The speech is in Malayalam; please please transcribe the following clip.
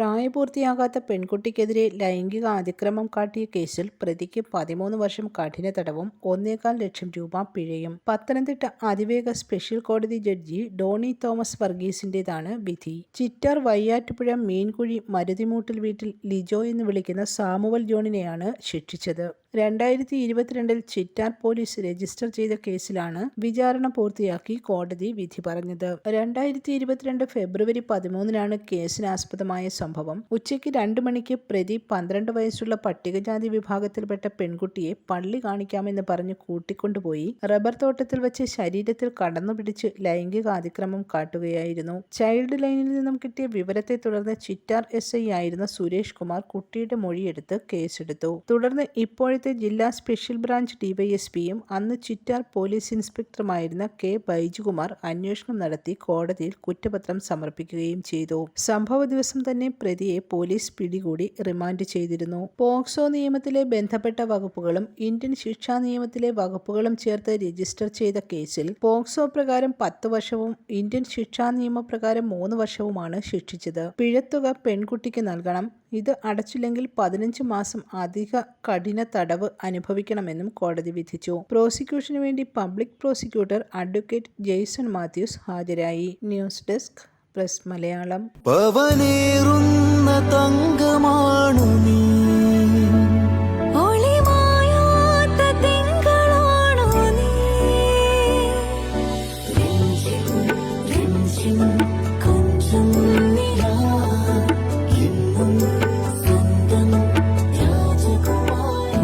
പ്രായപൂർത്തിയാകാത്ത പെൺകുട്ടിക്കെതിരെ ലൈംഗിക അതിക്രമം കാട്ടിയ കേസിൽ പ്രതിക്ക് പതിമൂന്ന് വർഷം കഠിന തടവും ഒന്നേകാൽ ലക്ഷം രൂപ പിഴയും. പത്തനംതിട്ട അതിവേഗ സ്പെഷ്യൽ കോടതി ജഡ്ജി ഡോണി തോമസ് വർഗീസിന്റേതാണ് വിധി. ചിറ്റാർ വയ്യാറ്റുപുഴ മീൻകുഴി മരുതിമൂട്ടിൽ വീട്ടിൽ ലിജോ എന്ന് വിളിക്കുന്ന സാമുവൽ ജോണിനെയാണ് ശിക്ഷിച്ചത്. രണ്ടായിരത്തി ഇരുപത്തിരണ്ടിൽ ചിറ്റാർ പോലീസ് രജിസ്റ്റർ ചെയ്ത കേസിലാണ് വിചാരണ പൂർത്തിയാക്കി കോടതി വിധി പറഞ്ഞത്. രണ്ടായിരത്തി ഇരുപത്തിരണ്ട് ഫെബ്രുവരി പതിമൂന്നിനാണ് കേസിനാസ്പദമായ സംഭവം. ഉച്ചയ്ക്ക് രണ്ടു മണിക്ക് പ്രതി പന്ത്രണ്ട് വയസ്സുള്ള പട്ടികജാതി വിഭാഗത്തിൽപ്പെട്ട പെൺകുട്ടിയെ പള്ളി കാണിക്കാമെന്ന് പറഞ്ഞ് കൂട്ടിക്കൊണ്ടുപോയി. റബ്ബർ തോട്ടത്തിൽ വെച്ച് ശരീരത്തിൽ കടന്നുപിടിച്ച് ലൈംഗികാതിക്രമം ലൈംഗിക കാട്ടുകയായിരുന്നു. ചൈൽഡ് ലൈനിൽ നിന്നും കിട്ടിയ വിവരത്തെ തുടർന്ന് ചിറ്റാർ എസ് ഐ ആയിരുന്ന സുരേഷ് കുമാർ കുട്ടിയുടെ മൊഴിയെടുത്ത് കേസെടുത്തു. തുടർന്ന് ഇപ്പോഴത്തെ ജില്ലാ സ്പെഷ്യൽ ബ്രാഞ്ച് ഡിവൈഎസ്പിയും അന്ന് ചിറ്റാർ പോലീസ് ഇൻസ്പെക്ടറുമായിരുന്ന കെ ബൈജുകുമാർ അന്വേഷണം നടത്തി കോടതിയിൽ കുറ്റപത്രം സമർപ്പിക്കുകയും ചെയ്തു. സംഭവ ദിവസം തന്നെ പ്രതിയെ പോലീസ് പിടികൂടി റിമാൻഡ് ചെയ്തിരുന്നു. പോക്സോ നിയമത്തിലെ ബന്ധപ്പെട്ട വകുപ്പുകളും ഇന്ത്യൻ ശിക്ഷാ നിയമത്തിലെ വകുപ്പുകളും ചേർത്ത് രജിസ്റ്റർ ചെയ്ത കേസിൽ പോക്സോ പ്രകാരം പത്ത് വർഷവും ഇന്ത്യൻ ശിക്ഷാ നിയമപ്രകാരം മൂന്ന് വർഷവുമാണ് ശിക്ഷിച്ചത്. പിഴത്തുക പെൺകുട്ടിക്ക് നൽകണം. ഇത് അടച്ചില്ലെങ്കിൽ പതിനഞ്ച് മാസം അധിക കഠിന തടവ് അനുഭവിക്കണമെന്നും കോടതി വിധിച്ചു. പ്രോസിക്യൂഷന് വേണ്ടി public prosecutor advocate Jason Mathews ഹാജരായി. News desk press Malayalam.